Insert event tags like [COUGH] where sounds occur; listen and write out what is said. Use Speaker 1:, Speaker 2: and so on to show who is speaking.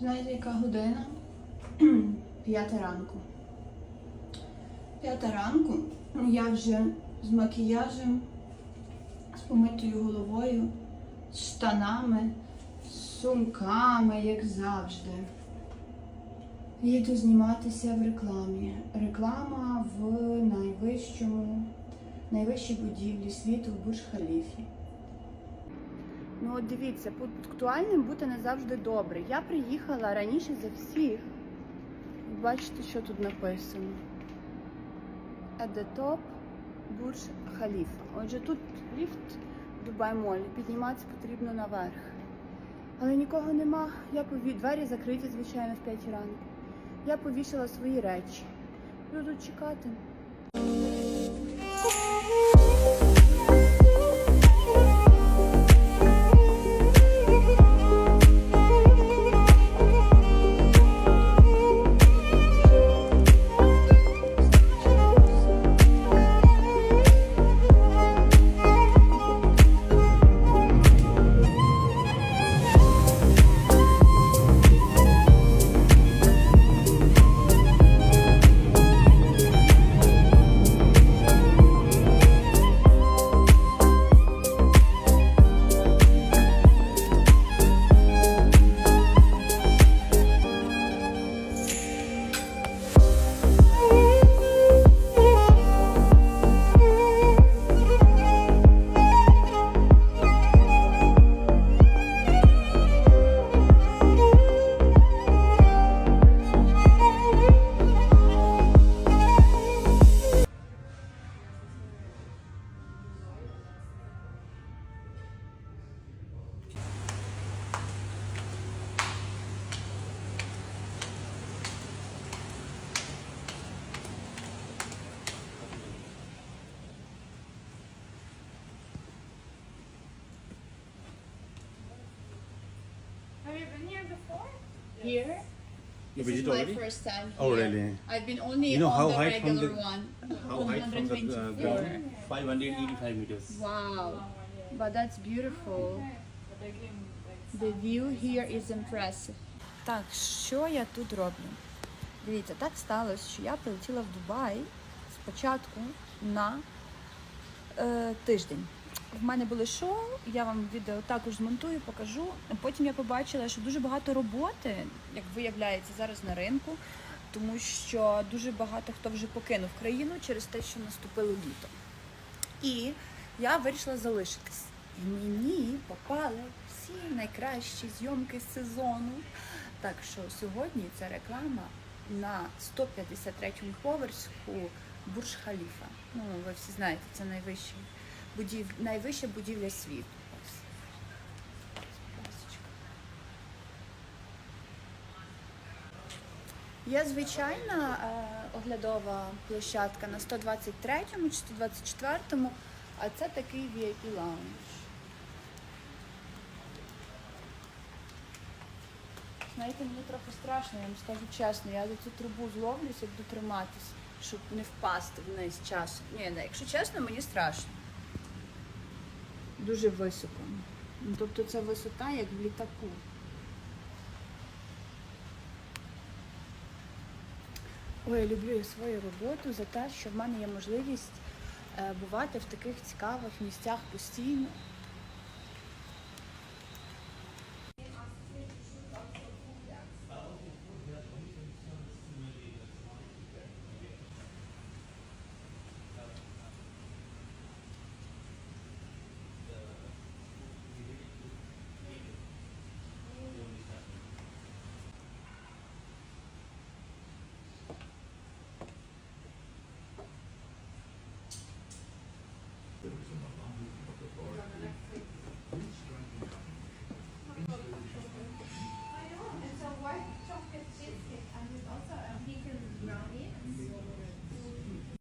Speaker 1: Знаєте, яка година? [CLEARS THROAT] П'ята ранку. П'ята ранку. Я вже з макіяжем, з помитою головою, з штанами, з сумками, як завжди. Їду зніматися в рекламі. Реклама в найвищому, найвищій будівлі світу в Бурж-Халіфі. Ну от дивіться, пунктуальним бути не завжди добре. Я приїхала раніше за всіх. Бачите, що тут написано. Top Бурж Халіфа. Отже, тут ліфт Дубай Молі. Підніматися потрібно наверх. Але нікого нема. Я пові... Двері закриті, звичайно, в 5 ранку. Я повісила свої речі. Буду чекати.
Speaker 2: Here?
Speaker 1: This is my
Speaker 3: already?
Speaker 1: first time Here.
Speaker 3: Oh, really?
Speaker 1: I've been only
Speaker 3: You know
Speaker 1: on
Speaker 3: how
Speaker 1: the
Speaker 3: high from
Speaker 1: regular
Speaker 3: the-
Speaker 1: one.
Speaker 3: How high from the uh,
Speaker 1: 124.
Speaker 3: ground? 585 meters.
Speaker 1: Wow, but that's beautiful. The view here is impressive. Так, що я тут роблю? Дивіться, так сталося, що я прилетіла в Дубай спочатку на е, тиждень. В мене були шоу, я вам відео також змонтую, покажу. Потім я побачила, що дуже багато роботи, як виявляється, зараз на ринку, тому що дуже багато хто вже покинув країну через те, що наступило літо. І я вирішила залишитись. І мені попали всі найкращі зйомки сезону. Так що сьогодні ця реклама на 153-му поверху Бурж Халіфа. Ну, ви всі знаєте, це найвищий будів... найвища будівля світу. Є звичайна е, оглядова площадка на 123-му чи 124-му, а це такий VIP лаунж. Знаєте, мені трохи страшно, я вам скажу чесно. Я за цю трубу зловлюсь, як дотриматись, щоб не впасти вниз часом. Ні, не, якщо чесно, мені страшно. Дуже високо. Тобто це висота, як в літаку. Ой, я люблю свою роботу за те, що в мене є можливість е, бувати в таких цікавих місцях постійно.